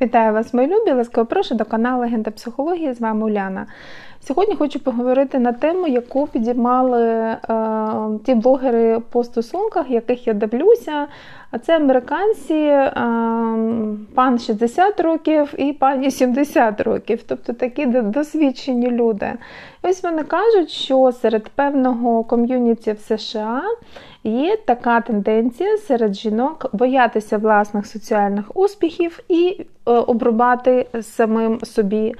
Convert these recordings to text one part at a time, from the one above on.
Вітаю вас, мої любі! Ласкаво прошу до каналу Легенда психології. З вами Уляна. Сьогодні хочу поговорити на тему, яку підіймали е, ті блогери по стосунках, яких я дивлюся. А це американці, е, пан 60 років і пані 70 років, тобто такі досвідчені люди. І ось вони кажуть, що серед певного ком'юніті в США є така тенденція серед жінок боятися власних соціальних успіхів і е, обрубати самим собі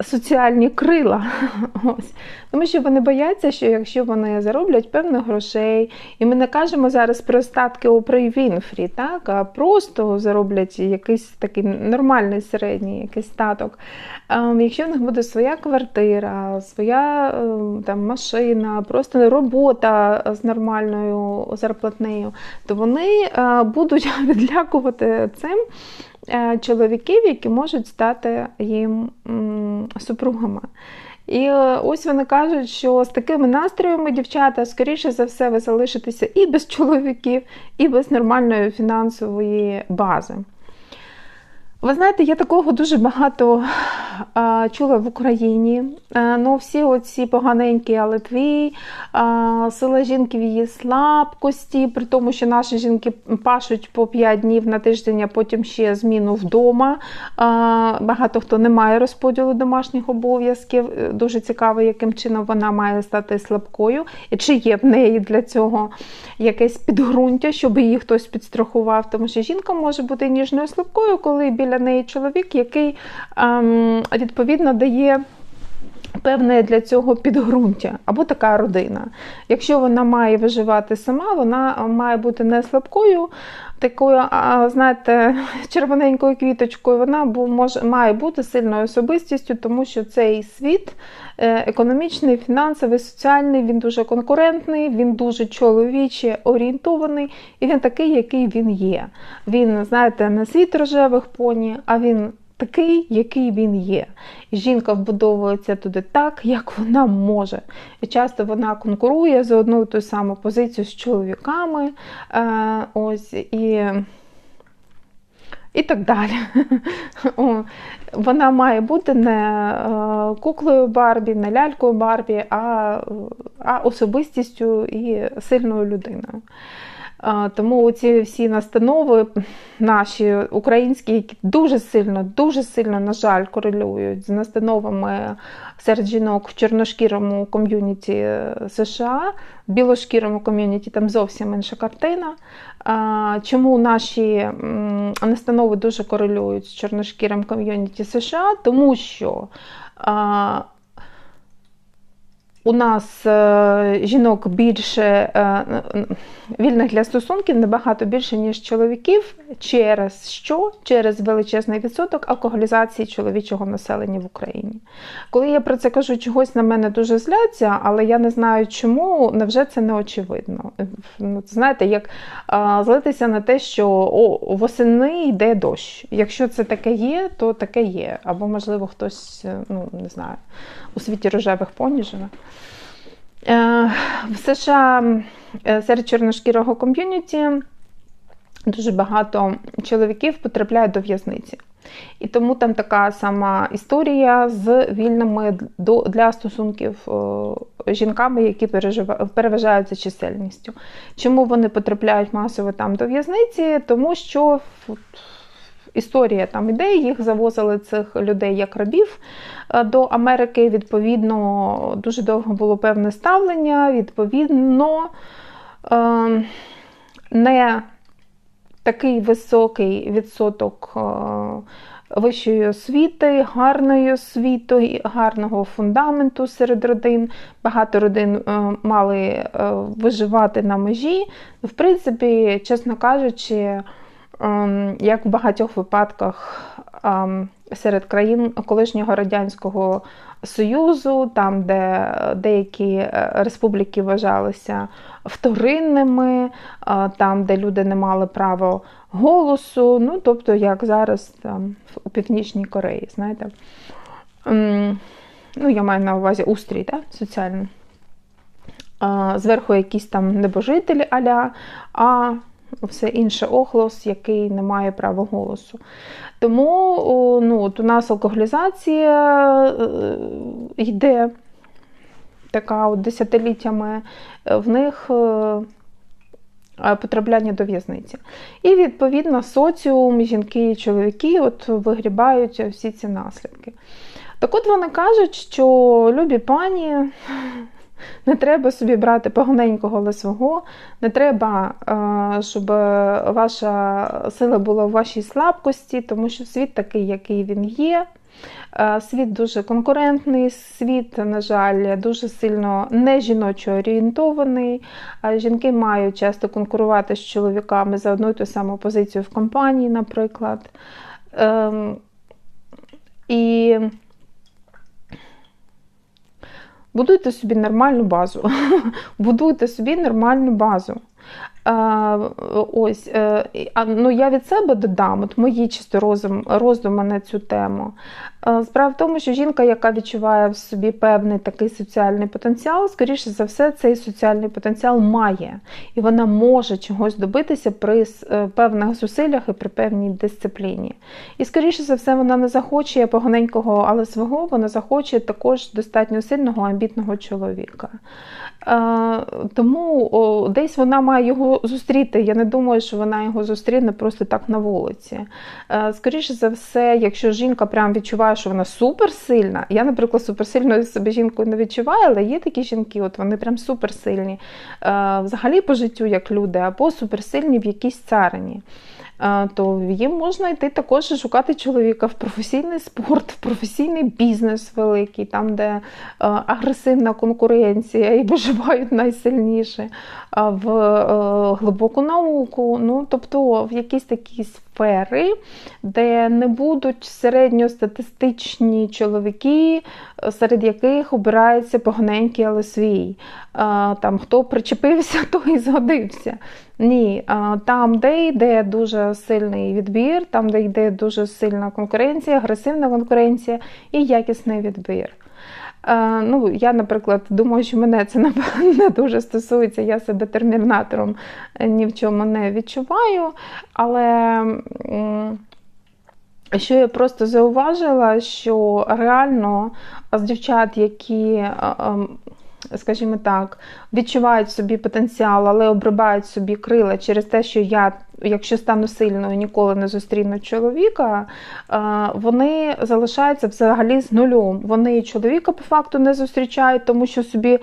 соціальні крила. Ось. Тому що вони бояться, що якщо вони зароблять певних грошей, і ми не кажемо зараз про статки Опри Вінфрі, так, а просто зароблять якийсь такий нормальний середній якийсь статок. Ем, якщо в них буде своя квартира, своя ем, там, машина, просто робота з нормальною зарплатнею, то вони е, будуть відлякувати цим. Е, чоловіків, які можуть стати їм супругами. І е, ось вони кажуть, що з такими настроями дівчата, скоріше за все, ви залишитеся і без чоловіків, і без нормальної фінансової бази. Ви знаєте, я такого дуже багато а, чула в Україні. А, ну, Всі оці поганенькі, але твій, а, сила жінки в її слабкості, при тому, що наші жінки пашуть по 5 днів на тиждень, а потім ще зміну вдома. А, багато хто не має розподілу домашніх обов'язків. Дуже цікаво, яким чином вона має стати слабкою, і чи є в неї для цього якесь підґрунтя, щоб її хтось підстрахував. Тому що жінка може бути ніжною слабкою, коли біля біля неї чоловік, який ем, відповідно дає. Певне для цього підґрунтя або така родина. Якщо вона має виживати сама, вона має бути не слабкою, такою, знаєте, червоненькою квіточкою, вона може, має бути сильною особистістю, тому що цей світ е, економічний, фінансовий, соціальний, він дуже конкурентний, він дуже чоловіче орієнтований, і він такий, який він є. Він, знаєте, не світ рожевих поні, а він такий, який він є. Жінка вбудовується туди так, як вона може. І часто вона конкурує за одну і ту саму позицію з чоловіками. Е, ось, і і так далі. Вона має бути не е, куклою Барбі, не лялькою Барбі, а а особистістю і сильною людиною. Тому ці всі настанови наші українські, які дуже сильно, дуже сильно, на жаль, корелюють з настановами серед жінок в чорношкірому ком'юніті США, в білошкірому ком'юніті там зовсім інша картина. Чому наші настанови дуже корелюють з чорношкірим ком'юніті США? Тому що у нас е, жінок більше е, вільних для стосунків набагато більше, ніж чоловіків, через що? Через величезний відсоток алкоголізації чоловічого населення в Україні. Коли я про це кажу, чогось на мене дуже зляться, але я не знаю чому, невже це не очевидно. Ну, знаєте, як злитися на те, що о, восени йде дощ. Якщо це таке є, то таке є. Або, можливо, хтось, ну не знаю, у світі рожевих поні живе. Е, в США е, серед чорношкірого ком'юніті дуже багато чоловіків потрапляють до в'язниці. І тому там така сама історія з вільними для стосунків жінками, які переважають за чисельністю. Чому вони потрапляють масово там до в'язниці? Тому що історія там іде, їх завозили цих людей як рабів е, до Америки. Відповідно, дуже довго було певне ставлення, відповідно, е, не такий високий відсоток е, вищої освіти, гарної освіти, гарного фундаменту серед родин. Багато родин мали виживати на межі. В принципі, чесно кажучи, Ем, як в багатьох випадках ем, серед країн колишнього радянського союзу, там, де деякі е, республіки вважалися вторинними, е, там, де люди не мали права голосу, ну тобто, як зараз там у Північній Кореї, знаєте. Ем, ну, я маю на увазі устрій, так, соціальний. Зверху якісь там небожителі аля, а все інше охлос, який не має права голосу. Тому ну, от у нас алкоголізація е, йде така от десятиліттями, в них потрапляння до в'язниці. І, відповідно, соціум, жінки і чоловіки от вигрібають всі ці наслідки. Так от вони кажуть, що любі пані. Не треба собі брати поганенького лисого, не треба, щоб ваша сила була в вашій слабкості, тому що світ такий, який він є. Світ дуже конкурентний, світ, на жаль, дуже сильно не жіночо орієнтований. Жінки мають часто конкурувати з чоловіками за одну і ту саму позицію в компанії, наприклад. Ем, і будуйте собі нормальну базу. Будуйте собі нормальну базу. Ось, е, ну Я від себе додам от мої чисто розум, роздуми на цю тему. Справа в тому, що жінка, яка відчуває в собі певний такий соціальний потенціал, скоріше за все, цей соціальний потенціал має, і вона може чогось добитися при е, певних зусиллях і при певній дисципліні. І, скоріше за все, вона не захоче поганенького, але свого, вона захоче також достатньо сильного амбітного чоловіка. Тому десь вона має його зустріти. Я не думаю, що вона його зустріне просто так на вулиці. Скоріше за все, якщо жінка прям відчуває, що вона суперсильна, я, наприклад, суперсильною себе жінкою не відчуваю, але є такі жінки, от вони прям суперсильні взагалі по життю як люди, або суперсильні в якійсь царині то їм можна йти також шукати чоловіка в професійний спорт, в професійний бізнес великий, там, де агресивна конкуренція і виживають найсильніші, в е, глибоку науку, ну тобто в якісь такі сфери, де не будуть середньостатистичні чоловіки, серед яких обирається поганенький, але свій. Там Хто причепився, той і згодився. Ні, там, де йде дуже сильний відбір, там, де йде дуже сильна конкуренція, агресивна конкуренція і якісний відбір. Ну, Я, наприклад, думаю, що мене це не дуже стосується, я себе термінатором ні в чому не відчуваю. Але що я просто зауважила, що реально з дівчат, які скажімо так, відчувають собі потенціал, але обривають собі крила через те, що я, якщо стану сильною, ніколи не зустріну чоловіка, вони залишаються взагалі з нульом. Вони чоловіка по факту не зустрічають, тому що собі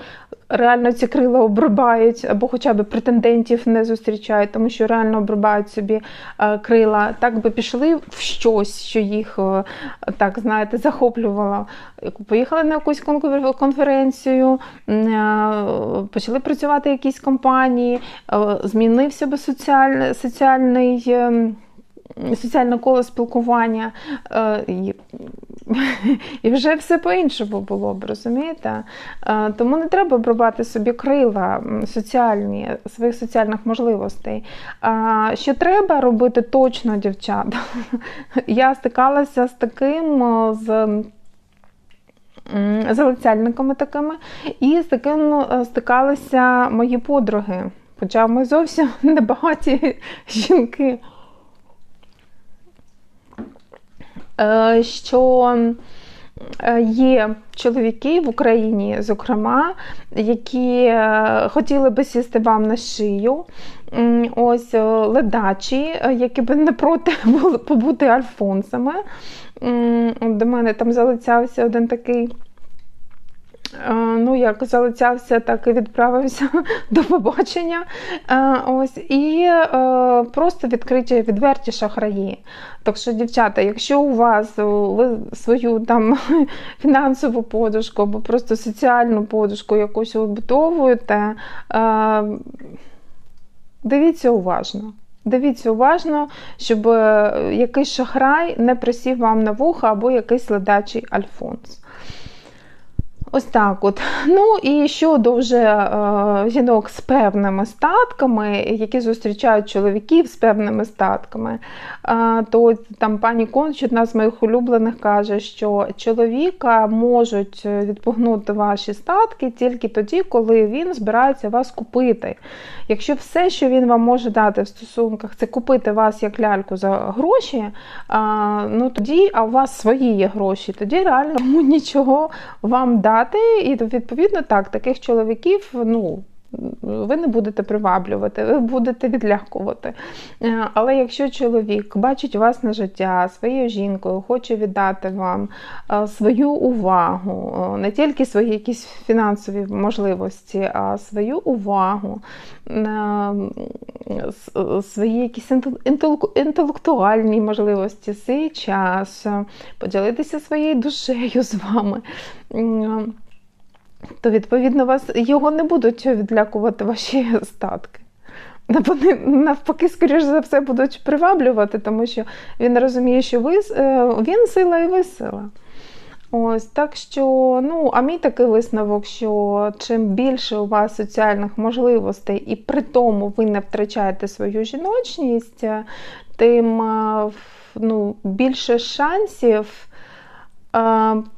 реально ці крила обрубають, або хоча б претендентів не зустрічають, тому що реально обрубають собі е, крила. Так би пішли в щось, що їх е, так знаєте, захоплювало. Поїхали на якусь конференцію, е, почали працювати в якійсь компанії, змінився би соціальний соціальний. Ем, соціальне коло спілкування, е, і, і вже все по-іншому було б, розумієте? Е, тому не треба обривати собі крила соціальні, своїх соціальних можливостей. Що треба робити точно, дівчата? Я стикалася з таким з. Залицяльниками такими, і з таким е, стикалися мої подруги. Хоча ми зовсім небагаті жінки. Е, що є чоловіки в Україні, зокрема, які е, хотіли би сісти вам на шию. Ось ледачі, які би не проти були побути альфонсами. До мене там залицявся один такий. Ну, як залицявся, так і відправився до побачення. Ось, І е, просто відкриті відверті шахраї. Так що, дівчата, якщо у вас ви свою там фінансову подушку або просто соціальну подушку якусь вибудовуєте, е, дивіться уважно. Дивіться уважно, щоб е, якийсь шахрай не присів вам на вуха або якийсь ледачий альфонс. Ось так от. Ну і щодо вже е, жінок з певними статками, які зустрічають чоловіків з певними статками, е, то там пані Конч, одна з моїх улюблених, каже, що чоловіка можуть відпугнути ваші статки тільки тоді, коли він збирається вас купити. Якщо все, що він вам може дати в стосунках, це купити вас як ляльку за гроші, е, ну тоді, а у вас свої є гроші, тоді реально нічого вам дати. І відповідно так, таких чоловіків, ну. Ви не будете приваблювати, ви будете відлякувати. Е, Але якщо чоловік бачить вас на життя своєю жінкою, хоче віддати вам е, свою увагу, е, не тільки свої якісь фінансові можливості, а свою увагу, свої якісь інтелектуальні можливості, свій час, поділитися своєю душею з вами то відповідно вас його не будуть відлякувати ваші статки. Вони навпаки, скоріш за все, будуть приваблювати, тому що він розуміє, що ви е, він сила і ви сила. Ось так що, ну, а мій такий висновок, що чим більше у вас соціальних можливостей, і при тому ви не втрачаєте свою жіночність, тим е, ну, більше шансів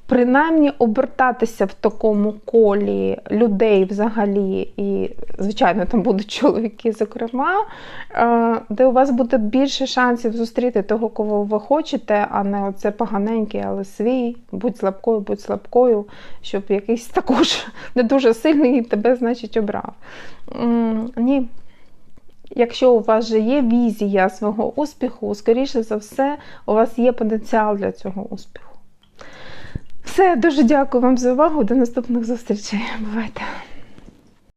принаймні обертатися в такому колі людей взагалі, і, звичайно, там будуть чоловіки, зокрема, де у вас буде більше шансів зустріти того, кого ви хочете, а не оце поганенький, але свій, будь слабкою, будь слабкою, щоб якийсь також не дуже сильний тебе, значить, обрав. Ні. Якщо у вас же є візія свого успіху, скоріше за все, у вас є потенціал для цього успіху. Все, дуже дякую вам за увагу. До наступних зустрічей. Бувайте!